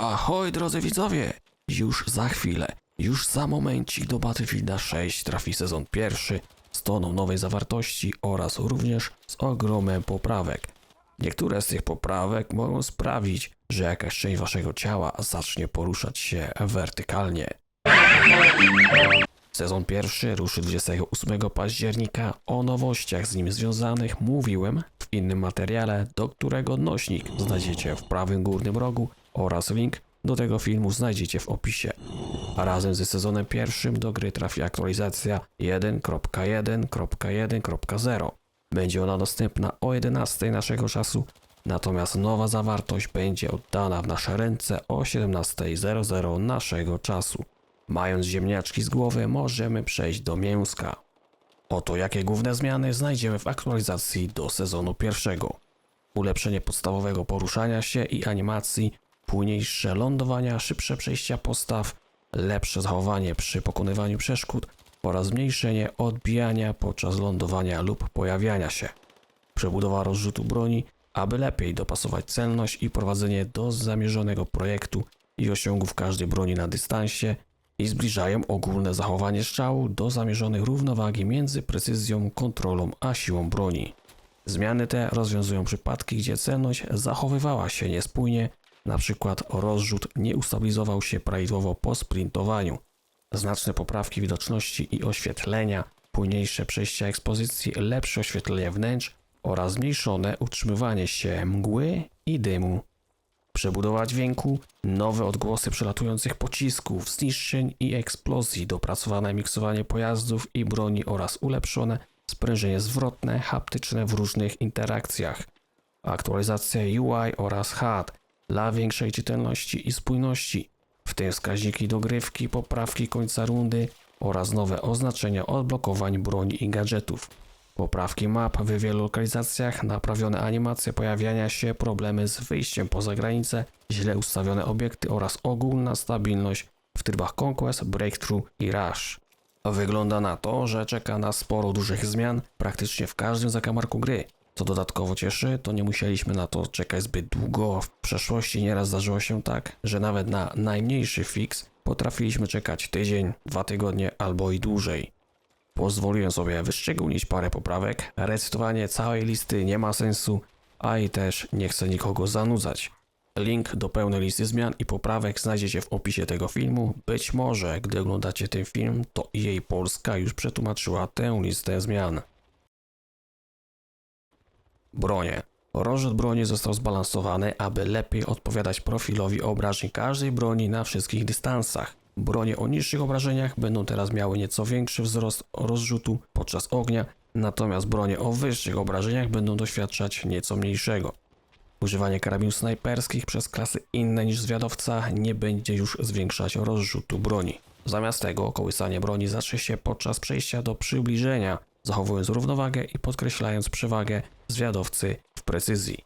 Ahoj drodzy widzowie! Już za chwilę, już za momencik do Battlefielda 6 trafi sezon pierwszy z toną nowej zawartości oraz również z ogromem poprawek. Niektóre z tych poprawek mogą sprawić, że jakaś część waszego ciała zacznie poruszać się wertykalnie. Sezon pierwszy ruszy 28 października. O nowościach z nim związanych mówiłem innym materiale, do którego odnośnik znajdziecie w prawym górnym rogu oraz link do tego filmu znajdziecie w opisie. A razem ze sezonem pierwszym do gry trafi aktualizacja 1.1.1.0. Będzie ona dostępna o 11 naszego czasu, natomiast nowa zawartość będzie oddana w nasze ręce o 17.00 naszego czasu. Mając ziemniaczki z głowy, możemy przejść do mięska. Oto jakie główne zmiany znajdziemy w aktualizacji do sezonu pierwszego. Ulepszenie podstawowego poruszania się i animacji, płynniejsze lądowania, szybsze przejścia postaw, lepsze zachowanie przy pokonywaniu przeszkód oraz zmniejszenie odbijania podczas lądowania lub pojawiania się. Przebudowa rozrzutu broni, aby lepiej dopasować celność i prowadzenie do zamierzonego projektu i osiągów każdej broni na dystansie i zbliżają ogólne zachowanie strzału do zamierzonej równowagi między precyzją, kontrolą a siłą broni. Zmiany te rozwiązują przypadki, gdzie celność zachowywała się niespójnie, przykład rozrzut nie ustabilizował się prawidłowo po sprintowaniu. Znaczne poprawki widoczności i oświetlenia, płynniejsze przejścia ekspozycji, lepsze oświetlenie wnętrz oraz zmniejszone utrzymywanie się mgły i dymu. Przebudowa dźwięku, nowe odgłosy przelatujących pocisków, zniszczeń i eksplozji, dopracowane miksowanie pojazdów i broni oraz ulepszone sprężenie zwrotne, haptyczne w różnych interakcjach. Aktualizacja UI oraz HUD dla większej czytelności i spójności, w tym wskaźniki dogrywki, poprawki końca rundy oraz nowe oznaczenia odblokowań broni i gadżetów. Poprawki map w wielu lokalizacjach, naprawione animacje pojawiania się, problemy z wyjściem poza granicę, źle ustawione obiekty oraz ogólna stabilność w trybach Conquest, Breakthrough i Rush. Wygląda na to, że czeka nas sporo dużych zmian praktycznie w każdym zakamarku gry. Co dodatkowo cieszy, to nie musieliśmy na to czekać zbyt długo. W przeszłości nieraz zdarzyło się tak, że nawet na najmniejszy fix potrafiliśmy czekać tydzień, dwa tygodnie albo i dłużej. Pozwoliłem sobie wyszczególnić parę poprawek. Recytowanie całej listy nie ma sensu, a i też nie chcę nikogo zanudzać. Link do pełnej listy zmian i poprawek znajdziecie w opisie tego filmu. Być może, gdy oglądacie ten film, to jej Polska już przetłumaczyła tę listę zmian. Bronie. Rozrzut broni został zbalansowany, aby lepiej odpowiadać profilowi obrażeń każdej broni na wszystkich dystansach. Bronie o niższych obrażeniach będą teraz miały nieco większy wzrost rozrzutu podczas ognia, natomiast bronie o wyższych obrażeniach będą doświadczać nieco mniejszego. Używanie karabinów snajperskich przez klasy inne niż zwiadowca nie będzie już zwiększać rozrzutu broni. Zamiast tego kołysanie broni zacznie się podczas przejścia do przybliżenia, zachowując równowagę i podkreślając przewagę zwiadowcy w precyzji.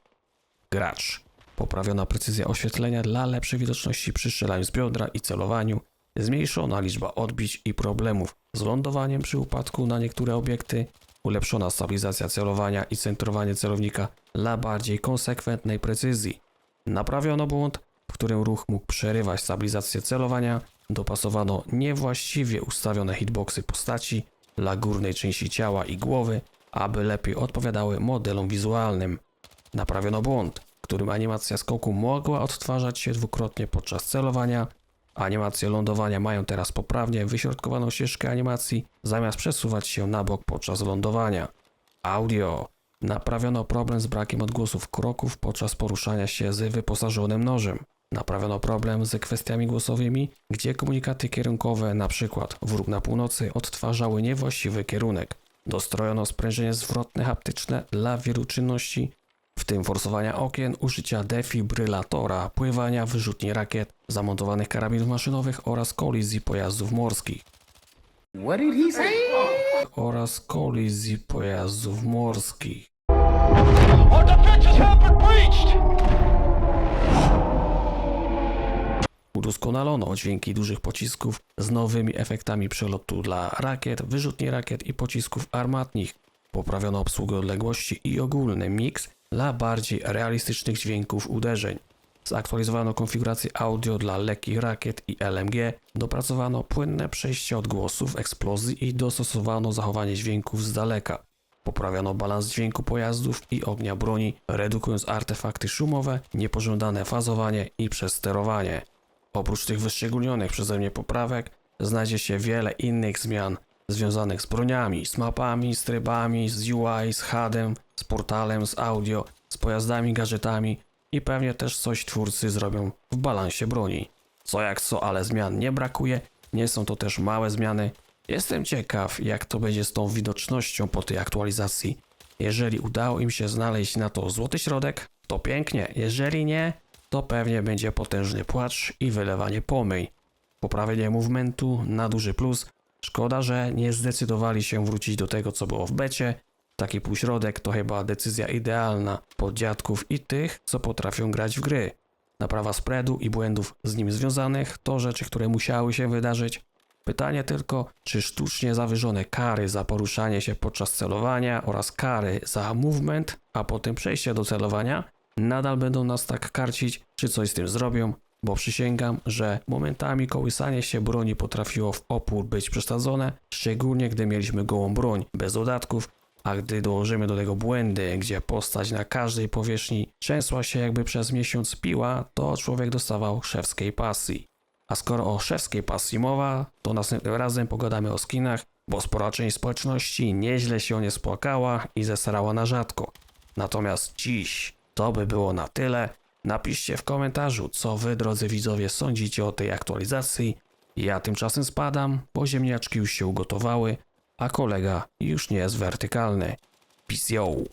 Gracz. Poprawiona precyzja oświetlenia dla lepszej widoczności przy strzelaniu z biodra i celowaniu. Zmniejszona liczba odbić i problemów z lądowaniem przy upadku na niektóre obiekty. Ulepszona stabilizacja celowania i centrowanie celownika dla bardziej konsekwentnej precyzji. Naprawiono błąd, w którym ruch mógł przerywać stabilizację celowania. Dopasowano niewłaściwie ustawione hitboxy postaci dla górnej części ciała i głowy, aby lepiej odpowiadały modelom wizualnym. Naprawiono błąd, w którym animacja skoku mogła odtwarzać się dwukrotnie podczas celowania. Animacje lądowania mają teraz poprawnie wyśrodkowaną ścieżkę animacji, zamiast przesuwać się na bok podczas lądowania. Audio. Naprawiono problem z brakiem odgłosów kroków podczas poruszania się z wyposażonym nożem. Naprawiono problem z kwestiami głosowymi, gdzie komunikaty kierunkowe, np. wróg na północy, odtwarzały niewłaściwy kierunek. Dostrojono sprężenie zwrotne haptyczne dla wielu czynności, w tym forsowania okien, użycia defibrylatora, pływania, wyrzutni rakiet, zamontowanych karabinów maszynowych oraz kolizji pojazdów morskich. What did he say? Oraz kolizji pojazdów morskich. Udoskonalono dźwięki dużych pocisków z nowymi efektami przelotu dla rakiet, wyrzutni rakiet i pocisków armatnich. Poprawiono obsługę odległości i ogólny miks dla bardziej realistycznych dźwięków uderzeń. Zaktualizowano konfigurację audio dla lekkich rakiet i LMG, dopracowano płynne przejście odgłosów, eksplozji i dostosowano zachowanie dźwięków z daleka. Poprawiono balans dźwięku pojazdów i ognia broni, redukując artefakty szumowe, niepożądane fazowanie i przesterowanie. Oprócz tych wyszczególnionych przeze mnie poprawek, znajdzie się wiele innych zmian związanych z broniami, z mapami, z trybami, z UI, z HUD-em, z portalem, z audio, z pojazdami, gadżetami i pewnie też coś twórcy zrobią w balansie broni. Co jak co, ale zmian nie brakuje, nie są to też małe zmiany. Jestem ciekaw, jak to będzie z tą widocznością po tej aktualizacji. Jeżeli udało im się znaleźć na to złoty środek, to pięknie. Jeżeli nie, to pewnie będzie potężny płacz i wylewanie pomyj. Poprawienie movementu na duży plus. Szkoda, że nie zdecydowali się wrócić do tego, co było w becie. Taki półśrodek to chyba decyzja idealna pod dziadków i tych, co potrafią grać w gry. Naprawa spreadu i błędów z nim związanych to rzeczy, które musiały się wydarzyć. Pytanie tylko, czy sztucznie zawyżone kary za poruszanie się podczas celowania oraz kary za movement, a potem przejście do celowania, nadal będą nas tak karcić, czy coś z tym zrobią, bo przysięgam, że momentami kołysanie się broni potrafiło w opór być przesadzone, szczególnie gdy mieliśmy gołą broń, bez dodatków, a gdy dołożymy do tego błędy, gdzie postać na każdej powierzchni trzęsła się jakby przez miesiąc piła, to człowiek dostawał szewskiej pasji. A skoro o szewskiej pasji mowa, to następnym razem pogadamy o skinach, bo spora część społeczności nieźle się o nie spłakała i zesrała na rzadko. Natomiast dziś to by było na tyle. Napiszcie w komentarzu, co wy, drodzy widzowie, sądzicie o tej aktualizacji. Ja tymczasem spadam, bo ziemniaczki już się ugotowały, a kolega już nie jest wertykalny. Peace!